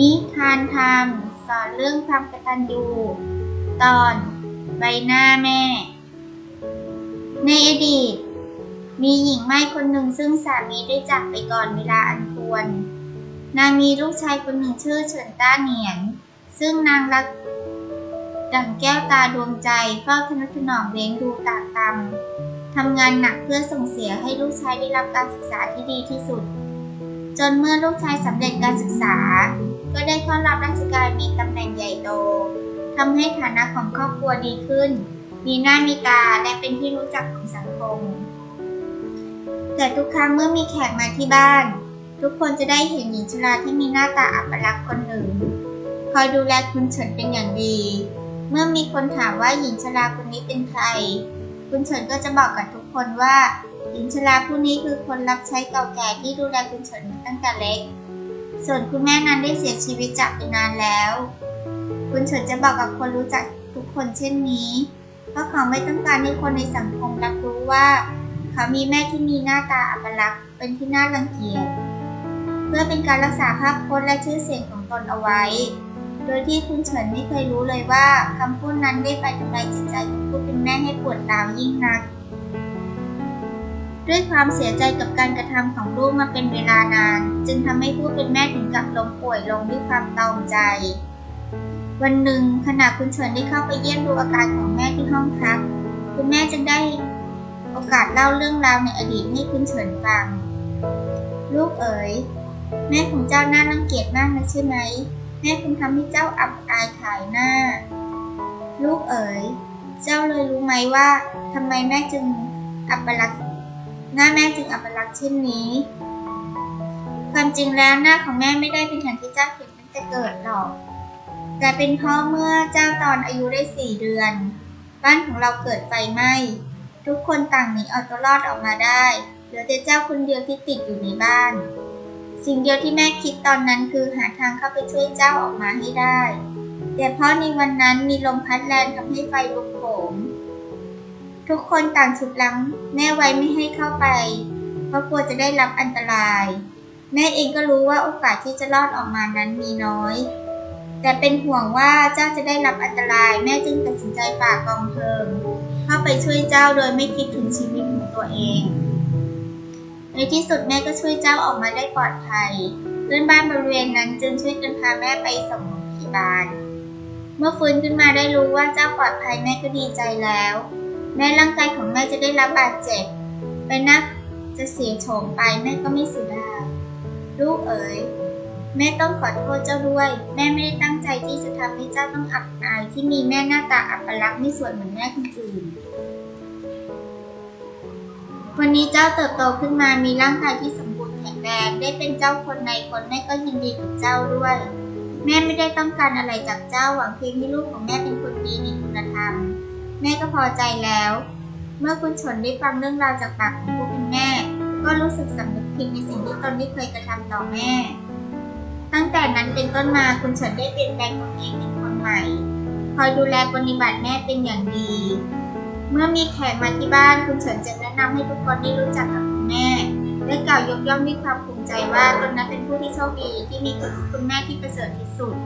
นิทานธรรม สอนเรื่องความกตัญญู ตอนใบหน้าแม่ ในอดีต มีหญิงไม้คนหนึ่งซึ่งสามีได้จากไปก่อนเวลาอันควร นางมีลูกชายคนหนึ่งชื่อเฉินต้าเหนียน ซึ่งนางรักดั่งแก้วตาดวงใจเฝ้าทนุถนอมเลี้ยงดูตากตำทำงานหนักเพื่อส่งเสียให้ลูกชายได้รับการศึกษาที่ดีที่สุด จนเมื่อลูกชายสำเร็จการศึกษา ก็ได้เข้ารับราชการมีตำแหน่งใหญ่โตทำให้ฐานะของครอบครัวดีขึ้น มีหน้ามีตาและเป็นที่รู้จักของสังคม แต่ทุกครั้งเมื่อมีแขกมาที่บ้าน ทุกคนจะได้เห็นหญิงชราที่มีหน้าตาอัปลักษณ์คนหนึ่ง คอยดูแลคุณเฉินเป็นอย่างดี เมื่อมีคนถามว่าหญิงชราคนนี้เป็นใคร คุณเฉินก็จะบอกกับทุกคนว่า หญิงชราผู้นี้คือคนรับใช้เก่าแก่ที่ดูแลคุณเฉินมาตั้งแต่เล็ก ส่วนคุณแม่นั้นได้เสียชีวิตจากไปนานแล้ว คุณเฉินจะบอกกับคนรู้จักทุกคนเช่นนี้ เพราะเขาไม่ต้องการให้คนในสังคมรับรู้ว่า เขามีแม่ที่มีหน้าตาอัปลักษณ์เป็นที่น่ารังเกียจ เพื่อเป็นการรักษาภาพพจน์และชื่อเสียงของตนเอาไว้ โดยที่คุณเฉินไม่เคยรู้เลยว่าคำพูดนั้นได้ไปทำลายจิตใจของผู้เป็นแม่ให้ปวดร้าวยิ่งนัก ด้วยความเสียใจกับการกระทำของลูกมาเป็นเวลานาน จึงทำให้ผู้เป็นแม่ถึงกับล้มป่วยลงด้วยความตอมใจ วันหนึ่งขณะคุณเฉินได้เข้าไปเยี่ยมดูอาการของแม่ที่ห้องพัก คุณแม่จึงได้โอกาสเล่าเรื่องราวในอดีตให้คุณเฉินฟัง ลูกเอ๋ยแม่ของเจ้าน่ารังเกียจมากนะใช่ไหมแม่คงทำให้เจ้าอับอายขายหน้า ลูกเอ๋ย เจ้าเลยรู้ไหมว่าทำไมแม่จึงอับลักษ หน้าแม่จึงอับลักษณ์เช่นนี้ ความจริงแล้วหน้าของแม่ไม่ได้เป็นอย่างที่เจ้าเห็นตั้งแต่เกิดหรอก แต่เป็นเพราะเมื่อเจ้าตอนอายุได้สี่เดือน บ้านของเราเกิดไฟไหม้ทุกคนต่างหนีเอาตัวรอดออกมาได้เหลือแต่เจ้าคนเดียวที่ติดอยู่ในบ้าน สิ่งเดียวที่แม่คิดตอนนั้นคือหาทางเข้าไปช่วยเจ้าออกมาให้ได้ แต่เพราะในวันนั้นมีลมพัดแรงทำให้ไฟลุกโหม ทุกคนต่างฉุดลังแม่ไว้ไม่ให้เข้าไป เพราะกลัวจะได้รับอันตราย แม่เองก็รู้ว่าโอกาสที่จะรอดออกมานั้นมีน้อย แต่เป็นห่วงว่าเจ้าจะได้รับอันตราย แม่จึงตัดสินใจฝากกองเพลิงเข้าไปช่วยเจ้าโดยไม่คิดถึงชีวิตของตัวเองในที่สุดแม่ก็ช่วยเจ้าออกมาได้ปลอดภัยเพื่อนบ้านบริเวณนั้นจึงช่วยกันพาแม่ไปส่งโรงพยาบาล เมื่อฟื้นขึ้นมาได้รู้ว่าเจ้าปลอดภัยแม่ก็ดีใจแล้ว แม้ร่างกายของแม่จะได้รับบาดเจ็บใบหน้าจะเสียโฉมไปแม่ก็ไม่เสียดายลูกเอ๋ยแม่ต้องขอโทษเจ้าด้วย แม่ไม่ได้ตั้งใจที่จะทำให้เจ้าต้องอับอาย ที่มีแม่หน้าตาอัปลักษณ์ไม่สวยเหมือนแม่คนอื่น วันนี้เจ้าเติบโตขึ้นมามีร่างกายที่สมบูรณ์แข็งแรงได้เป็นเจ้าคนในคนแม่ก็ยินดีกับเจ้าด้วย แม่ไม่ได้ต้องการอะไรจากเจ้าหวังเพียงให้ลูกของแม่เป็นคนดีมีคุณธรรม แม่ก็พอใจแล้ว เมื่อคุณชนได้ฟังเรื่องราวจากปากของผู้เป็นแม่ ก็รู้สึกสำนึกผิดในสิ่งที่ตนได้เคยกระทำต่อแม่ ตั้งแต่นั้นเป็นต้นมาคุณเฉินได้เปลี่ยนแปลงตนเองเป็นคนใหม่ คอยดูแลปฏิบัติแม่เป็นอย่างดี เมื่อมีแขกมาที่บ้านคุณเฉินจะแนะนำให้ทุกคนได้รู้จักกับคุณแม่และกล่าวยกย่องด้วยความภูมิใจว่าตนนั้นเป็นผู้ที่โชคดีที่มีคุณแม่ที่ประเสริฐที่สุด